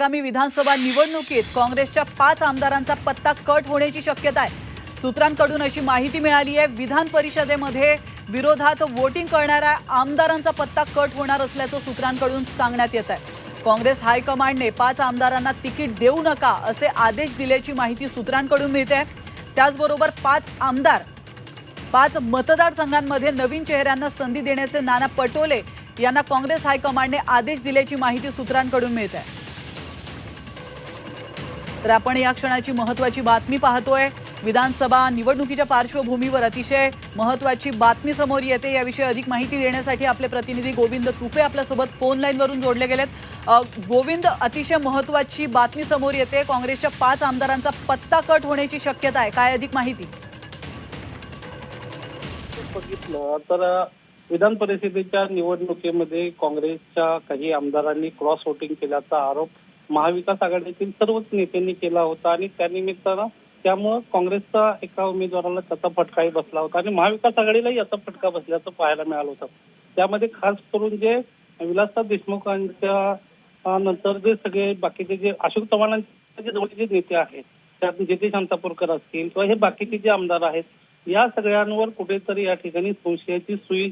आगामी विधानसभा निवडणुकीत काँग्रेसच्या पाच आमदारांचा पत्ता कट होण्याची शक्यता आहे. सूत्रांकडून अशी माहिती मिळाली आहे. विधान परिषदेमध्ये विरोधात वोटिंग करणाऱ्या आमदारांचा पत्ता कट होणार असल्याचं सूत्रांकडून सांगण्यात येत आहे. काँग्रेस हायकमांडने पाच आमदारांना तिकीट देऊ नका असे आदेश दिल्याची माहिती सूत्रांकडून मिळते त्याचबरोबर पाच आमदार पाच मतदारसंघांमध्ये नवीन चेहऱ्यांना संधी देण्याचे नाना पटोले यांना काँग्रेस हायकमांडने आदेश दिल्याची माहिती सूत्रांकडून मिळत आहे. तर आपण या क्षणाची महत्वाची बातमी पाहतोय. विधानसभा निवडणुकीच्या पार्श्वभूमीवर अतिशय महत्वाची बातमी समोर येते. याविषयी अधिक माहिती देण्यासाठी आपले प्रतिनिधी गोविंद तुपे आपल्यासोबत फोन लाईनवरून जोडले गेलेत. गोविंद अतिशय महत्वाची बातमी समोर येते. काँग्रेसच्या पाच आमदारांचा पत्ता कट होण्याची शक्यता आहे. काय अधिक माहिती? बघितलं तर विधान परिषदेच्या निवडणुकीमध्ये काँग्रेसच्या काही आमदारांनी क्रॉस व्होटिंग केल्याचा आरोप महाविकास आघाडीतील सर्वच नेत्यांनी केला होता आणि त्यानिमित्तानं त्यामुळं काँग्रेसचा एका उमेदवाराला त्याचा फटकाही बसला होता आणि महाविकास आघाडीलाही याचा फटका बसल्याचं पाहायला मिळालं होतं. त्यामध्ये खास करून जे विलासराव देशमुखांच्या नंतर जे सगळे बाकीचे जे अशोक चव्हाणांचे जे जवळचे जे नेते आहेत त्यात जे ते शांतापूरकर असतील किंवा हे बाकीचे जे आमदार आहेत या सगळ्यांवर कुठेतरी या ठिकाणी संशयाची सुई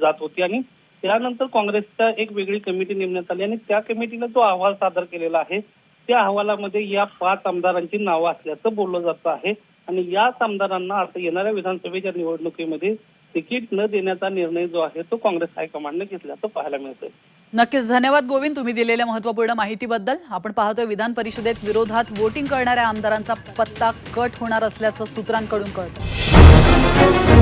जात होती आणि त्यानंतर काँग्रेसच्या एक वेगळी कमिटी नेमण्यात आली आणि त्या कमिटीला जो अहवाल सादर केलेला आहे त्या अहवालामध्ये या पाच आमदारांची नावं असल्याचं बोललं जातं आहे. आणि याच आमदारांना आता येणाऱ्या विधानसभेच्या निवडणुकीमध्ये तिकीट न देण्याचा निर्णय जो आहे तो काँग्रेस हायकमांडने घेतल्याचं पाहायला मिळतंय. नक्कीच. धन्यवाद गोविंद तुम्ही दिलेल्या महत्त्वपूर्ण माहितीबद्दल. आपण पाहतोय विधान परिषदेत विरोधात वोटिंग करणाऱ्या आमदारांचा पत्ता कट होणार असल्याचं सूत्रांकडून कळतं.